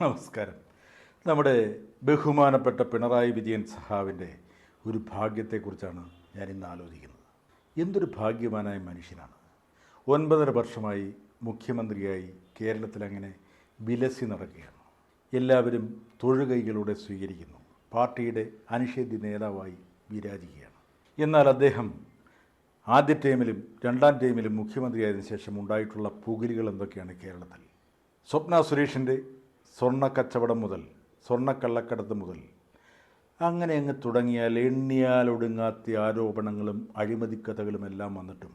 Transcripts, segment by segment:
നമസ്കാരം. നമ്മുടെ ബഹുമാനപ്പെട്ട പിണറായി വിജയൻ സഹാവിന്റെ ഒരു ഭാഗ്യത്തെക്കുറിച്ചാണ് ഞാൻ ഇന്ന് ആലോചിക്കുന്നത്. എന്തൊരു ഭാഗ്യവാനായ മനുഷ്യനാണ്. ഒൻപതര വർഷമായി മുഖ്യമന്ത്രിയായി കേരളത്തിൽ അങ്ങനെ വിലസി നടക്കുകയാണ്. എല്ലാവരും തൊഴുകൈകളോടെ സ്വീകരിക്കുന്നു. പാർട്ടിയുടെ അനിഷേധ്യ നേതാവായി വിരാജിക്കുകയാണ്. എന്നാൽ അദ്ദേഹം ആദ്യ ടൈമിലും രണ്ടാം ടൈമിലും മുഖ്യമന്ത്രിയായതിനു ശേഷം ഉണ്ടായിട്ടുള്ള പുകിലുകൾ എന്തൊക്കെയാണ് കേരളത്തിൽ? സ്വപ്ന സുരേഷിന്റെ സ്വർണ കച്ചവടം മുതൽ സ്വർണക്കള്ളക്കടത്ത് മുതൽ. അങ്ങനെ അങ്ങ് തുടങ്ങിയാൽ എണ്ണിയാൽ ഒടുങ്ങാത്ത ആരോപണങ്ങളും അഴിമതിക്കഥകളും എല്ലാം വന്നിട്ടും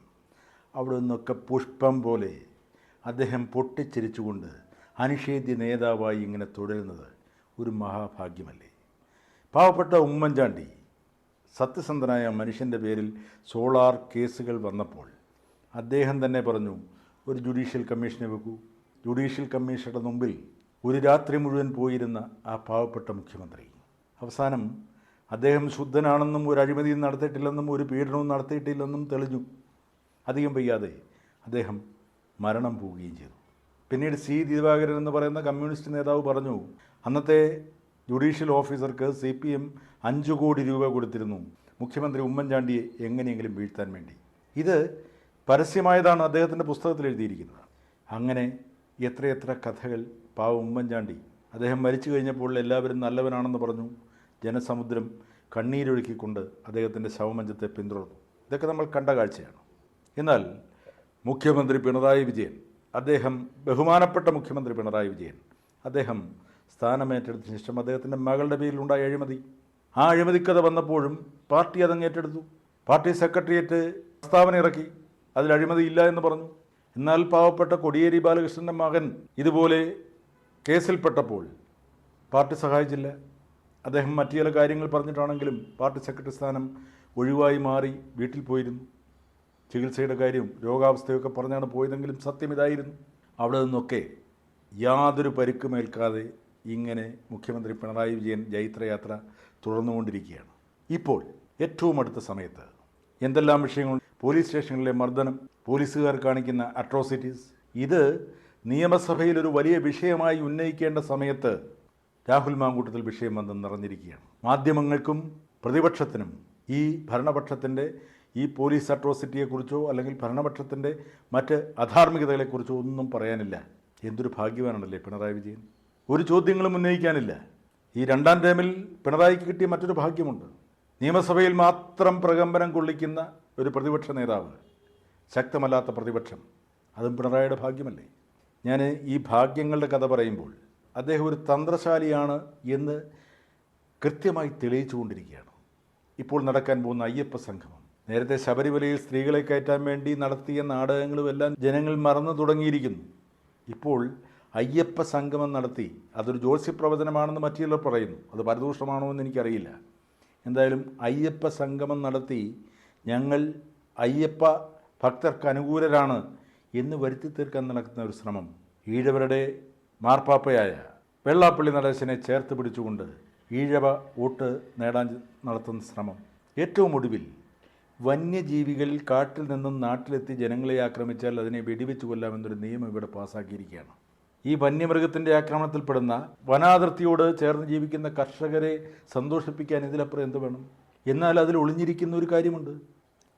അവിടെ നിന്നൊക്കെ പുഷ്പം പോലെ അദ്ദേഹം പൊട്ടിച്ചിരിച്ചുകൊണ്ട് അനിഷേധ്യ നേതാവായി ഇങ്ങനെ തുടരുന്നത് ഒരു മഹാഭാഗ്യമല്ലേ? പാവപ്പെട്ട ഉമ്മൻചാണ്ടി സത്യസന്ധനായ മനുഷ്യന്റെ പേരിൽ സോളാർ കേസുകൾ വന്നപ്പോൾ അദ്ദേഹം തന്നെ പറഞ്ഞു ഒരു ജുഡീഷ്യൽ കമ്മീഷനെ വെക്കൂ. ജുഡീഷ്യൽ കമ്മീഷന്റെ മുമ്പിൽ ഒരു രാത്രി മുഴുവൻ പോയിരുന്ന ആ പാവപ്പെട്ട മുഖ്യമന്ത്രി. അവസാനം അദ്ദേഹം ശുദ്ധനാണെന്നും ഒരു അഴിമതിയും നടത്തിയിട്ടില്ലെന്നും ഒരു പീഡനവും നടത്തിയിട്ടില്ലെന്നും തെളിഞ്ഞു. അധികം വയ്യാതെ അദ്ദേഹം മരണം പോവുകയും ചെയ്തു. പിന്നീട് സി ദിവാകരൻ എന്ന് പറയുന്ന കമ്മ്യൂണിസ്റ്റ് നേതാവ് പറഞ്ഞു അന്നത്തെ ജുഡീഷ്യൽ ഓഫീസർക്ക് സി പി എം അഞ്ച് കോടി രൂപ കൊടുത്തിരുന്നു. മുഖ്യമന്ത്രി ഉമ്മൻചാണ്ടിയെ എങ്ങനെയെങ്കിലും വീഴ്ത്താൻ വേണ്ടി. ഇത് പരസ്യമായതാണ് അദ്ദേഹത്തിന്റെ പുസ്തകത്തിൽ എഴുതിയിരിക്കുന്നത്. അങ്ങനെ എത്രയെത്ര കഥകൾ പാവ ഉമ്മൻചാണ്ടി. അദ്ദേഹം മരിച്ചു കഴിഞ്ഞപ്പോൾ എല്ലാവരും നല്ലവനാണെന്ന് പറഞ്ഞു. ജനസമുദ്രം കണ്ണീരൊഴുക്കിക്കൊണ്ട് അദ്ദേഹത്തിന്റെ ശവമഞ്ചത്തെ പിന്തുടർന്നു. ഇതൊക്കെ നമ്മൾ കണ്ട കാഴ്ചയാണ്. എന്നാൽ മുഖ്യമന്ത്രി പിണറായി വിജയൻ അദ്ദേഹം ബഹുമാനപ്പെട്ട മുഖ്യമന്ത്രി പിണറായി വിജയൻ അദ്ദേഹം സ്ഥാനമേറ്റെടുത്ത ശേഷം അദ്ദേഹത്തിന്റെ മകളുടെ പേരിലുണ്ടായ അഴിമതി. ആ അഴിമതിക്കഥ വന്നപ്പോഴും പാർട്ടി അതങ്ങേറ്റെടുത്തു പാർട്ടി സെക്രട്ടേറിയറ്റ് പ്രസ്താവന ഇറക്കി. അതിൽ അഴിമതിയില്ല എന്ന് പറഞ്ഞു. എന്നാൽ പാവപ്പെട്ട കൊടിയേരി ബാലകൃഷ്ണന്റെ മകൻ ഇതുപോലെ കേസിൽപ്പെട്ടപ്പോൾ പാർട്ടി സഹായിച്ചില്ല. അദ്ദേഹം മറ്റു ചില കാര്യങ്ങൾ പറഞ്ഞിട്ടാണെങ്കിലും പാർട്ടി സെക്രട്ടറി സ്ഥാനം ഒഴിവായി മാറി വീട്ടിൽ പോയിരുന്നു. ചികിത്സയുടെ കാര്യവും രോഗാവസ്ഥയൊക്കെ പറഞ്ഞാണ് പോയതെങ്കിലും സത്യം ഇതായിരുന്നു. അവിടെ നിന്നൊക്കെ യാതൊരു പരുക്കുമേൽക്കാതെ ഇങ്ങനെ മുഖ്യമന്ത്രി പിണറായി വിജയൻ ജൈത്രയാത്ര തുടർന്നുകൊണ്ടിരിക്കുകയാണ്. ഇപ്പോൾ ഏറ്റവും അടുത്ത സമയത്ത് എന്തെല്ലാം വിഷയങ്ങൾ പോലീസ് സ്റ്റേഷനിലെ മർദ്ദനം പോലീസുകാർ കാണിക്കുന്ന അട്രോസിറ്റീസ് ഇത് നിയമസഭയിൽ ഒരു വലിയ വിഷയമായി ഉന്നയിക്കേണ്ട സമയത്ത് രാഹുൽ മാങ്കൂട്ടത്തിൽ വിഷയം വന്ന് നിറഞ്ഞിരിക്കുകയാണ്. മാധ്യമങ്ങൾക്കും പ്രതിപക്ഷത്തിനും ഈ ഭരണപക്ഷത്തിന്റെ ഈ പോലീസ് അട്രോസിറ്റിയെക്കുറിച്ചോ അല്ലെങ്കിൽ ഭരണപക്ഷത്തിന്റെ മറ്റ് അധാർമികതകളെക്കുറിച്ചോ ഒന്നും പറയാനില്ല. എന്തൊരു ഭാഗ്യവാനാണല്ലേ പിണറായി വിജയൻ? ഒരു ചോദ്യങ്ങളും ഉന്നയിക്കാനില്ല. ഈ രണ്ടാം ടേമിൽ പിണറായിക്ക് കിട്ടിയ മറ്റൊരു ഭാഗ്യമുണ്ട്. നിയമസഭയിൽ മാത്രം പ്രകമ്പനം കൊള്ളിക്കുന്ന ഒരു പ്രതിപക്ഷ നേതാവ് ശക്തമല്ലാത്ത പ്രതിപക്ഷം അതും പിണറായിയുടെ ഭാഗ്യമല്ലേ? ഞാൻ ഈ ഭാഗ്യങ്ങളുടെ കഥ പറയുമ്പോൾ അദ്ദേഹം ഒരു തന്ത്രശാലിയാണ് എന്ന് കൃത്യമായി തെളിയിച്ചുകൊണ്ടിരിക്കുകയാണ് ഇപ്പോൾ നടക്കാൻ പോകുന്ന അയ്യപ്പ സംഗമം നേരത്തെ ശബരിമലയിൽ സ്ത്രീകളെ കയറ്റാൻ വേണ്ടി നടത്തിയ നാടകങ്ങളുമെല്ലാം ജനങ്ങൾ മറന്നു തുടങ്ങിയിരിക്കുന്നു. ഇപ്പോൾ അയ്യപ്പ സംഗമം നടത്തി അതൊരു ജ്യോത്സ്യ പ്രവചനമാണെന്ന് മറ്റുള്ളവർ പറയുന്നു. അത് പരദൂഷണമാണോ എന്ന് എനിക്കറിയില്ല. എന്തായാലും അയ്യപ്പ സംഗമം നടത്തി ഞങ്ങൾ അയ്യപ്പ ഭക്തർക്ക് അനുകൂലരാണ് എന്ന് വരുത്തി തീർക്കാൻ നടക്കുന്ന ഒരു ശ്രമം ഈഴവരുടെ മാർപ്പാപ്പയായ വെള്ളാപ്പള്ളി നടേശനെ ചേർത്ത് പിടിച്ചുകൊണ്ട് ഈഴവ വോട്ട് നേടാൻ നടത്തുന്ന ശ്രമം. ഏറ്റവും ഒടുവിൽ വന്യജീവികൾ കാട്ടിൽ നിന്നും നാട്ടിലെത്തി ജനങ്ങളെ ആക്രമിച്ചാൽ അതിനെ വെടിവെച്ച് കൊല്ലാമെന്നൊരു നിയമം ഇവിടെ പാസ്സാക്കിയിരിക്കുകയാണ് ഈ വന്യമൃഗത്തിന്റെ ആക്രമണത്തിൽപ്പെടുന്ന വനാതിർത്തിയോട് ചേർന്ന് ജീവിക്കുന്ന കർഷകരെ സന്തോഷിപ്പിക്കാൻ ഇതിലപ്പുറം എന്ത് വേണം? എന്നാൽ അതിൽ ഒളിഞ്ഞിരിക്കുന്ന ഒരു കാര്യമുണ്ട്.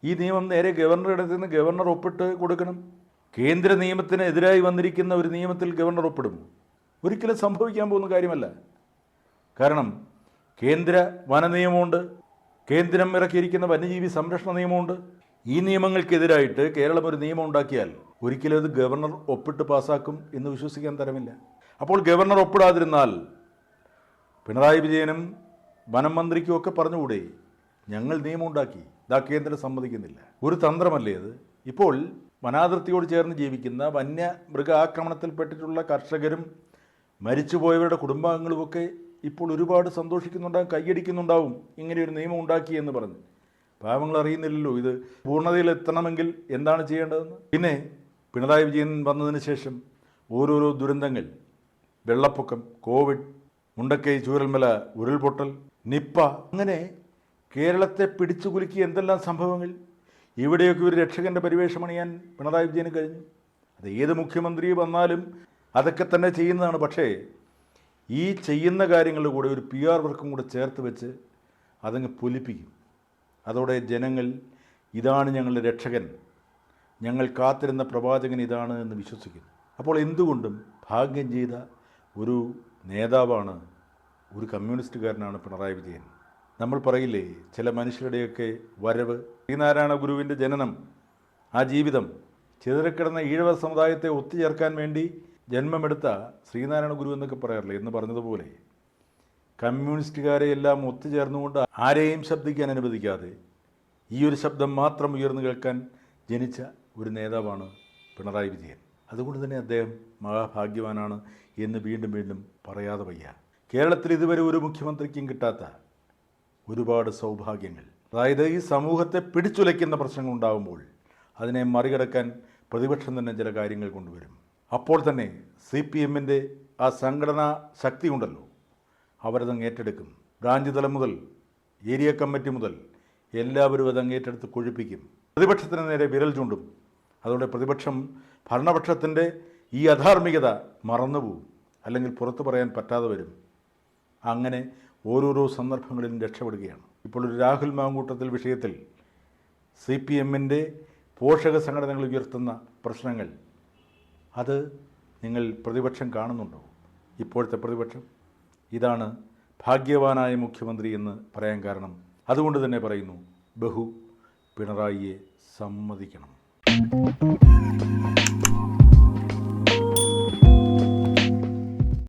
ഈ നിയമം നേരെ ഗവർണറുടെ അടുത്ത് നിന്ന് ഗവർണർ ഒപ്പിട്ട് കൊടുക്കണം. കേന്ദ്ര നിയമത്തിന് എതിരായി വന്നിരിക്കുന്ന ഒരു നിയമത്തിൽ ഗവർണർ ഒപ്പിടും. ഒരിക്കലും സംഭവിക്കാൻ പോകുന്ന കാര്യമല്ല. കാരണം കേന്ദ്ര വന നിയമമുണ്ട്. കേന്ദ്രം ഇറക്കിയിരിക്കുന്ന വന്യജീവി സംരക്ഷണ നിയമമുണ്ട്. ഈ നിയമങ്ങൾക്കെതിരായിട്ട് കേരളം ഒരു നിയമം ഉണ്ടാക്കിയാൽ ഒരിക്കലും അത് ഗവർണർ ഒപ്പിട്ട് പാസ്സാക്കും എന്ന് വിശ്വസിക്കാൻ തരമില്ല. അപ്പോൾ ഗവർണർ ഒപ്പിടാതിരുന്നാൽ പിണറായി വിജയനും വനം മന്ത്രിക്കും ഒക്കെ പറഞ്ഞുകൂടെ? ഞങ്ങൾ നിയമം ഉണ്ടാക്കി ഇതാ കേന്ദ്രം സമ്മതിക്കുന്നില്ല. ഒരു തന്ത്രമല്ലേ അത്? ഇപ്പോൾ വനാതിർത്തിയോട് ചേർന്ന് ജീവിക്കുന്ന വന്യ ആക്രമണത്തിൽപ്പെട്ടിട്ടുള്ള കർഷകരും മരിച്ചുപോയവരുടെ കുടുംബാംഗങ്ങളുമൊക്കെ ഇപ്പോൾ ഒരുപാട് സന്തോഷിക്കുന്നുണ്ടാകും കൈയടിക്കുന്നുണ്ടാവും. ഇങ്ങനെ ഒരു നിയമം ഉണ്ടാക്കി എന്ന് പറഞ്ഞ്. പാവങ്ങൾ അറിയുന്നില്ലല്ലോ ഇത് പൂർണതയിൽ എത്തണമെങ്കിൽ എന്താണ് ചെയ്യേണ്ടതെന്ന്? പിന്നെ പിണറായി വിജയൻ വന്നതിന് ശേഷം ഓരോരോ ദുരന്തങ്ങൾ. വെള്ളപ്പൊക്കം കോവിഡ് മുണ്ടക്കൈ ചൂരൽമല ഉരുൾപൊട്ടൽ നിപ്പ അങ്ങനെ കേരളത്തെ പിടിച്ചുകുലുക്കി എന്തെല്ലാം സംഭവങ്ങൾ? ഇവിടെയൊക്കെ ഒരു രക്ഷകന്റെ പരിവേഷമണിയാൻ പിണറായി വിജയന് കഴിഞ്ഞു. അത് ഏത് മുഖ്യമന്ത്രി വന്നാലും അതൊക്കെ തന്നെ ചെയ്യുന്നതാണ്. പക്ഷേ ഈ ചെയ്യുന്ന കാര്യങ്ങളുടെ കൂടെ ഒരു പി ആർ വർക്കും കൂടെ ചേർത്ത് വെച്ച് അതങ്ങ് പൊലിപ്പിക്കും. അതോടെ ജനങ്ങൾ ഇതാണ് ഞങ്ങളുടെ രക്ഷകൻ. ഞങ്ങൾ കാത്തിരുന്ന പ്രവാചകൻ ഇതാണ് എന്ന് വിശ്വസിക്കുന്നു. അപ്പോൾ എന്തുകൊണ്ടും ഭാഗ്യം ചെയ്ത ഒരു നേതാവാണ് ഒരു കമ്മ്യൂണിസ്റ്റുകാരനാണ് പിണറായി വിജയൻ. നമ്മൾ പറയില്ലേ ചില മനുഷ്യരുടെയൊക്കെ വരവ്. ശ്രീനാരായണ ഗുരുവിന്റെ ജനനം ആ ജീവിതം ചിതറിക്കിടന്ന ഈഴവ സമുദായത്തെ ഒത്തുചേർക്കാൻ വേണ്ടി ജന്മമെടുത്ത ശ്രീനാരായണ ഗുരു എന്നൊക്കെ പറയാറില്ലേ എന്ന് പറഞ്ഞതുപോലെ. കമ്മ്യൂണിസ്റ്റുകാരെ എല്ലാം ഒത്തുചേർന്നുകൊണ്ട് ആരെയും ശബ്ദിക്കാൻ അനുവദിക്കാതെ ഈ ഒരു ശബ്ദം മാത്രം ഉയർന്നു കേൾക്കാൻ ജനിച്ച ഒരു നേതാവാണ് പിണറായി വിജയൻ. അതുകൊണ്ട് തന്നെ അദ്ദേഹം മഹാഭാഗ്യവാനാണ് എന്ന് വീണ്ടും വീണ്ടും പറയാതെ വയ്യ. കേരളത്തിൽ ഇതുവരെ ഒരു മുഖ്യമന്ത്രിക്കും കിട്ടാത്ത ഒരുപാട് സൗഭാഗ്യങ്ങൾ. അതായത് ഈ സമൂഹത്തെ പിടിച്ചുലയ്ക്കുന്ന പ്രശ്നങ്ങൾ ഉണ്ടാകുമ്പോൾ അതിനെ മറികടക്കാൻ പ്രതിപക്ഷം തന്നെ ചില കാര്യങ്ങൾ കൊണ്ടുവരും. അപ്പോൾ തന്നെ സി പി എമ്മിന്റെ ആ സംഘടനാ ശക്തി ഉണ്ടല്ലോ. അവരതങ്ങ് ഏറ്റെടുക്കും. ബ്രാഞ്ച് തലം മുതൽ ഏരിയ കമ്മിറ്റി മുതൽ എല്ലാവരും അതങ്ങ് ഏറ്റെടുത്ത് കൊഴുപ്പിക്കും. പ്രതിപക്ഷത്തിന് നേരെ വിരൽ ചൂണ്ടും. അതോടെ പ്രതിപക്ഷം ഭരണപക്ഷത്തിന്റെ ഈ അധാർമികത മറന്നുപോകും. അല്ലെങ്കിൽ പുറത്തു പറയാൻ പറ്റാതെ വരും. അങ്ങനെ ഓരോരോ സന്ദർഭങ്ങളിലും രക്ഷപ്പെടുകയാണ്. ഇപ്പോൾ ഒരു രാഹുൽ മാങ്കൂട്ടത്തിൽ വിഷയത്തിൽ സി പി എമ്മിന്റെ പോഷക സംഘടനകൾ ഉയർത്തുന്ന പ്രശ്നങ്ങൾ അത് നിങ്ങൾ പ്രതിപക്ഷം കാണുന്നുണ്ടോ? ഇപ്പോഴത്തെ പ്രതിപക്ഷം? ഇതാണ് ഭാഗ്യവാനായ മുഖ്യമന്ത്രി എന്ന് പറയാൻ കാരണം. അതുകൊണ്ട് തന്നെ പറയുന്നു ബഹു പിണറായിയെ സമ്മതിക്കണം.